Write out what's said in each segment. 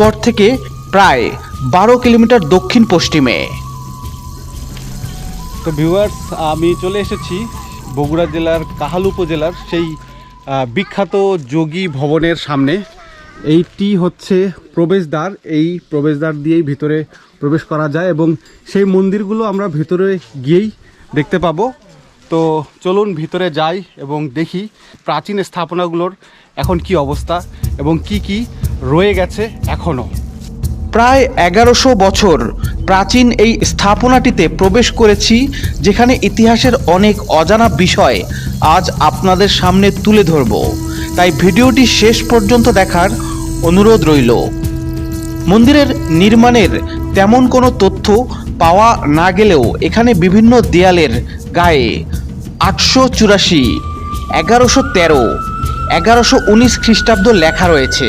গড় থেকে প্রায় বারো কিলোমিটার দক্ষিণ পশ্চিমে। তো ভিউয়ার্স আমি চলে এসেছি বগুড়া জেলার কাহাল উপজেলার সেই বিখ্যাত যোগী ভবনের সামনে। এইটি হচ্ছে প্রবেশদ্বার। এই প্রবেশদ্বার দিয়েই ভিতরে প্রবেশ করা যায় এবং সেই মন্দিরগুলো আমরা ভিতরে গিয়েই দেখতে পাবো। তো চলুন ভিতরে যাই এবং দেখি প্রাচীন স্থাপনাগুলোর এখন কি অবস্থা এবং কি কি রয়ে গেছে এখনও প্রায় এগারোশো বছর প্রাচীন এই স্থাপনাটিতে প্রবেশ করেছি, যেখানে ইতিহাসের অনেক অজানা বিষয় আজ আপনাদের সামনে তুলে ধরব। তাই ভিডিওটি শেষ পর্যন্ত দেখার অনুরোধ রইল। মন্দিরের নির্মাণের তেমন কোনো তথ্য পাওয়া না গেলেও এখানে বিভিন্ন দেয়ালের গায়ে আটশো চুরাশি, এগারোশো তেরো, এগারোশো উনিশ খ্রিস্টাব্দ লেখা রয়েছে।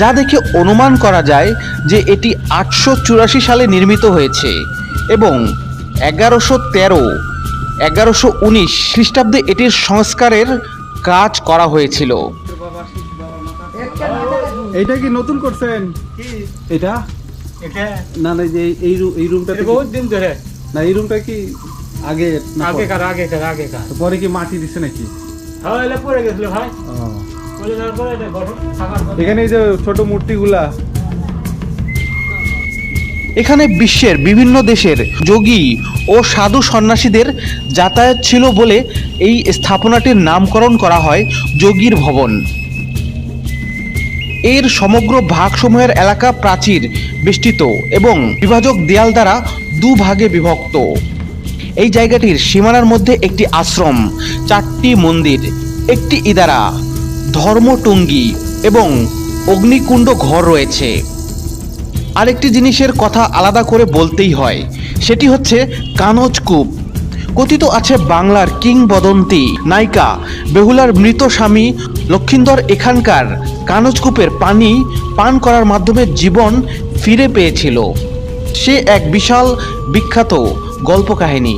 যা দেখে অনুমান করা যায় যে এটি আটশো চুরাশি সালে নির্মিত হয়েছে এবং এগারোশো তেরো এগারোশো উনিশ খ্রিস্টাব্দে এটির সংস্কারের কাজ করা হয়েছিল। এইটা কি নতুন করছেন? এটা? এটা? না না যে এই এই রুমটা বহুত দিন ধরে। না এই রুমটা কি আগে না পরে? আগেকার আগেকার। আগেকার পরে কি মাটি দিছে নাকি? হ্যাঁ এটা পড়ে গেছিল ভাই। এখানে এই যে ছোট মূর্তিগুলা। এখানে বিশ্বের বিভিন্ন দেশের যোগী ও সাধু সন্ন্যাসীদের যাতায়াত ছিল বলে এই স্থাপনাটির নামকরণ করা হয় যোগীর ভবন। এর সমগ্র ভাগসমূহের এলাকা প্রাচীর বেষ্টিত এবং বিভাজক দেয়াল দ্বারা দুভাগে বিভক্ত। এই জায়গাটির সীমানার মধ্যে একটি আশ্রম, চারটি মন্দির, একটি ইদারা। ধর্মটুঙ্গি এবং অগ্নিকুণ্ড ঘর রয়েছে। আরেকটি জিনিসের কথা আলাদা করে বলতেই হয়, সেটি হচ্ছে কানজ কূপ কথিত আছে বাংলার কিংবদন্তি নায়িকা বেহুলার মৃত স্বামী লক্ষিন্দর এখানকার কানজকূপের পানি পান করার মাধ্যমে জীবন ফিরে পেয়েছিল। সে এক বিশাল বিখ্যাত গল্প কাহিনী